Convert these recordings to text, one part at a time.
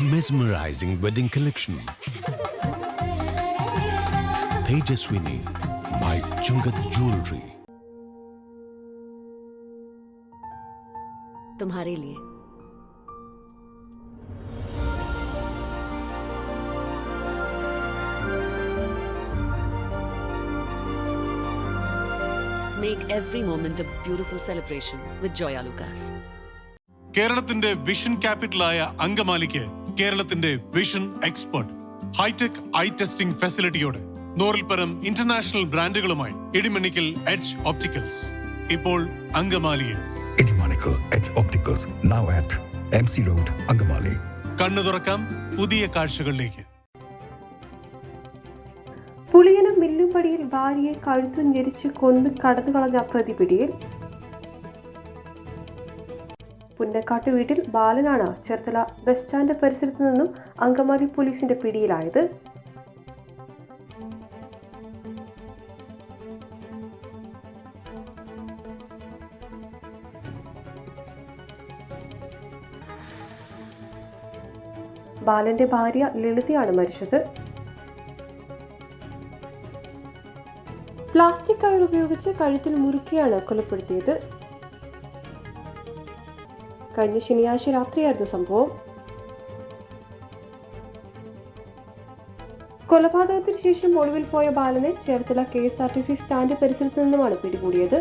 mesmerizing wedding collection. Tejaswini by Chungat Jewelry. तुम्हारे लिए Make every moment a beautiful celebration with Joya Lucas. കേരളത്തിന്റെ vision ക്യാപിറ്റലായ അങ്കമാലിക്ക് കേരളത്തിന്റെ vision expert hitech eye testing ഫെസിലിറ്റിയോടെ പരം international ബ്രാൻഡുകളുമായി ഇടിമണിക്കൽ എഡ്ജ് ഓപ്റ്റിക്കൽസ് ഇപ്പോൾ അങ്കമാലിയിൽ. Edimonical Edge Opticals, now at MC road Angamaly. കണ്ണു തുറക്കാം പുതിയ കാഴ്ചകളിലേക്ക്. പുളിയനം മില്ലുംപടിയിൽ ഭാര്യയെ കഴുത്തു ഞെരിച്ച് കൊന്ന് കടന്നു കളഞ്ഞ പ്രതി പിടിയിൽ പുന്നക്കാട്ട് വീട്ടിൽ ബാലനാണ് ചേർത്തല ബസ് സ്റ്റാൻഡ് പരിസരത്തു നിന്നും അങ്കമാലി പോലീസിന്റെ പിടിയിലായത്. ബാലന്റെ ഭാര്യ ലളിതയാണ് മരിച്ചത്. പ്ലാസ്റ്റിക് കയർ ഉപയോഗിച്ച് കഴുത്തിൽ മുറുക്കിയാണ് കൊലപ്പെടുത്തിയത്. കഴിഞ്ഞ ശനിയാഴ്ച രാത്രിയായിരുന്നു സംഭവം. കൊലപാതകത്തിന് ശേഷം ഒളിവിൽ പോയ ബാലനെ Cherthala K S R T C stand പരിസരത്ത് നിന്നുമാണ് പിടികൂടിയത്.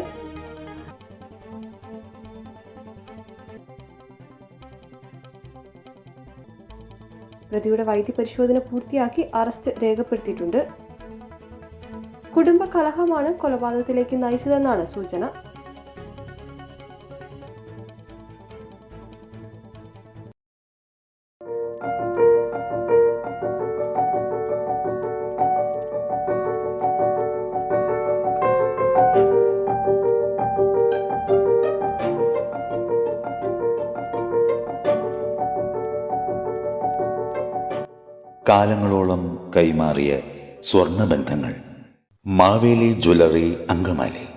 പ്രതിയുടെ വൈദ്യ പരിശോധന പൂർത്തിയാക്കി അറസ്റ്റ് രേഖപ്പെടുത്തിയിട്ടുണ്ട്. കുടുംബ കലഹമാണ് കൊലപാതകത്തിലേക്ക് നയിച്ചതെന്നാണ് സൂചന. കാലങ്ങളോളം കൈമാറിയ സ്വർണബന്ധങ്ങൾ. മാവേലി ജ്വല്ലറി അങ്കമാലി.